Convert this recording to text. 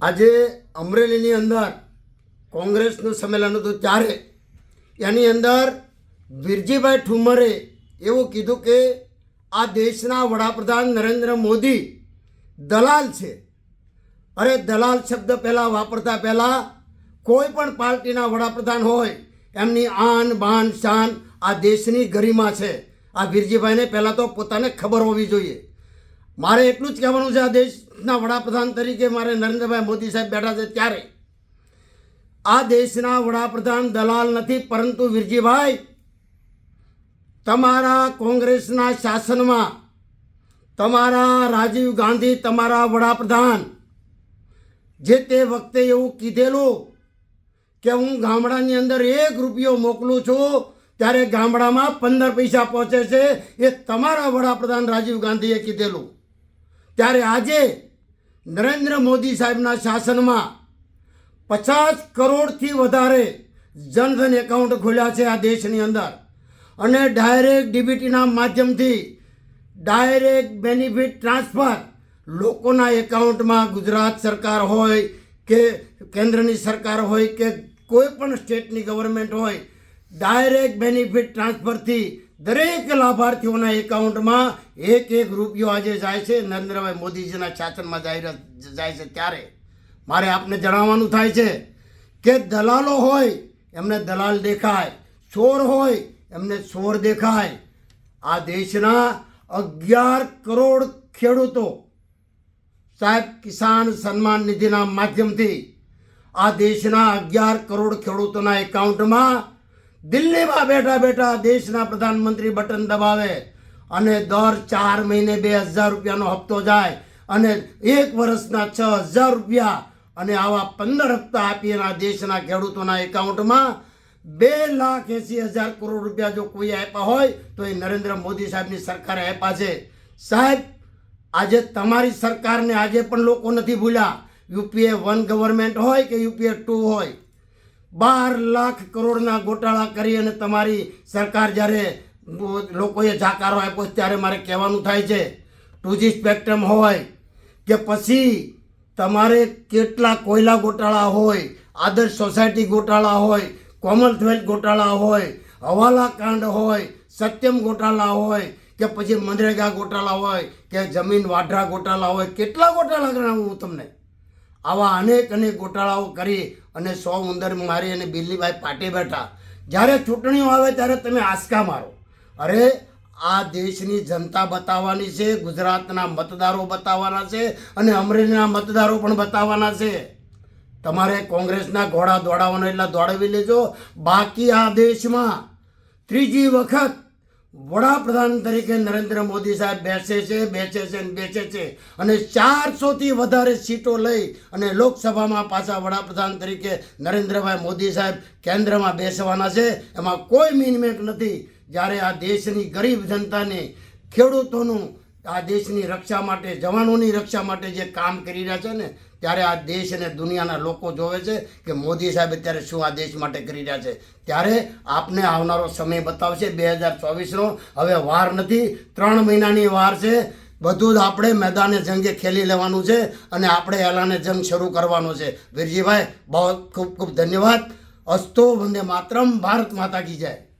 આજે અમરેલીની અંદર કોંગ્રેસનું સંમેલન હતું ત્યારે. એની અંદર વિરજીભાઈ ઠુમરે એવું કીધું કે આ દેશના વડાપ્રધાન નરેન્દ્ર મોદી દલાલ છે. અરે દલાલ શબ્દ પહેલાં વાપરતા પહેલાં કોઈ પણ પાર્ટીના વડાપ્રધાન હોય, એમની આન, બાન, શાન આ દેશની ગરિમા છે. આ વિરજીભાઈને પહેલાં તો પોતાને ખબર હોવી જોઈએ. મારે એટલું જ કહેવાનું છે આ દેશના વડાપ્રધાન તરીકે મારે નરેન્દ્રભાઈ મોદી સાહેબ બેઠા છે ત્યારે. આ દેશના વડાપ્રધાન દલાલ નથી, પરંતુ વીરજીભાઈ, તમારા કોંગ્રેસના શાસનમાં તમારા રાજીવ ગાંધી તમારા વડાપ્રધાન જે તે વખતે એવું કીધેલું કે હું ગામડાની અંદર એક રૂપિયો મોકલું છું, ત્યારે ગામડામાં પંદર પૈસા પહોંચે છે, એ તમારા વડાપ્રધાન રાજીવ ગાંધીએ કીધેલું. ત્યારે આજે નરેન્દ્ર મોદી સાહેબના શાસનમાં પચાસ કરોડથી વધારે જનધન એકાઉન્ટ ખોલ્યા છે આ દેશની અંદર. અને ડાયરેક્ટ ડીબીટીના માધ્યમથી ડાયરેક્ટ બેનિફિટ ટ્રાન્સફર લોકોના એકાઉન્ટમાં ગુજરાત સરકાર હોય કે કેન્દ્રની સરકાર હોય કે કોઈ પણ સ્ટેટની ગવર્મેન્ટ હોય, ડાયરેક્ટ બેનિફિટ ટ્રાન્સફરથી દરેક લાભાર્થીઓના એકાઉન્ટમાં એક એક રૂપિયો આજે જાય છે. નરેન્દ્રભાઈ મોદીજીના શાસનમાં જાહેરાત જાય છે ત્યારે. મારે આપને જણાવવાનું થાય છે કે દલાલો હોય, એમને દલાલ દેખાય. ચોર હોય, એમને ચોર દેખાય. આ દેશના અગિયાર કરોડ ખેડૂતો સાહેબ, કિસાન સન્માન નિધિના માધ્યમથી આ દેશના અગિયાર કરોડ ખેડૂતોના એકાઉન્ટમાં દિલ્હીમાં બેઠા બેઠા દેશના પ્રધાનમંત્રી બટન દબાવે અને દર ચાર મહિને બે હજાર રૂપિયાનો હપ્તો જાય અને એક વર્ષના છ હજાર રૂપિયા અને આવા પંદર હપ્તા આપીને આ દેશના ખેડૂતોના એકાઉન્ટમાં બે લાખ એંસી હજાર કરોડ રૂપિયા જો કોઈ આપ્યા હોય તો એ નરેન્દ્ર મોદી સાહેબની સરકારે આપ્યા છે. સાહેબ, આજે તમારી સરકારને આજે પણ લોકો નથી ભૂલ્યા. યુપીએ વન ગવર્મેન્ટ હોય કે યુપીએ ટુ હોય બાર લાખ કરોડના ગોટાળા કરી અને તમારી સરકાર જ્યારે લોકોએ જાકારો આપ્યો ત્યારે મારે કહેવાનું થાય છે ટુજી સ્પેક્ટ્રમ હોય કે પછી તમારે કેટલા કોયલા ગોટાળા હોય, આદર્શ સોસાયટી ગોટાળા હોય, કોમનવેલ્થ ગોટાળા હોય, હવાલા કાંડ હોય, સત્યમ ગોટાળા હોય, કે પછી મનરેગા ગોટાળા હોય, કે જમીન વાઢરા ગોટાળા હોય, કેટલા ગોટાળા ગણાવું હું તમને? આવા અનેક અનેક ગોટાળાઓ કરી અને સો ઉંદર મારી અને બિલ્લીભાઈ પાટે બેઠા. જ્યારે ચૂંટણીઓ આવે ત્યારે તમે આંસકા મારો. અરે, આ દેશની જનતા બતાવવાની છે, ગુજરાતના મતદારો બતાવવાના છે અને અમરેલીના મતદારો પણ બતાવવાના છે. તમારે કોંગ્રેસના ઘોડા દોડાવવાનો એટલે દોડાવી લેજો. બાકી આ દેશમાં ત્રીજી વખત વડાપ્રધાન તરીકે નરેન્દ્ર મોદી સાહેબ બેસે છે બેસે છે અને બેસે છે. અને ચારસોથી વધારે સીટો લઈ અને લોકસભામાં પાછા વડાપ્રધાન તરીકે નરેન્દ્રભાઈ મોદી સાહેબ કેન્દ્રમાં બેસવાના છે. એમાં કોઈ મિનમેક નથી. જ્યારે આ દેશની ગરીબ જનતાને ખેડૂતોનું આ દેશની રક્ષા માટે, જવાનોની રક્ષા માટે જે કામ કરી રહ્યા છે ને ત્યારે આ દેશ અને દુનિયાના લોકો જોવે છે કે મોદી સાહેબ અત્યારે શું આ દેશ માટે કરી રહ્યા છે. ત્યારે આપને આવનારો સમય બતાવશે બે હજાર ચોવીસનો. હવે વાર નથી, ત્રણ મહિનાની વાર છે. બધું જ આપણે મેદાને જંગે ખેલી લેવાનું છે અને આપણે એલાને જંગ શરૂ કરવાનો છે. વીરજીભાઈ, બહુ ખૂબ ખૂબ ધન્યવાદ. અસ્તો વંદે માતરમ. ભારત માતા કી જય.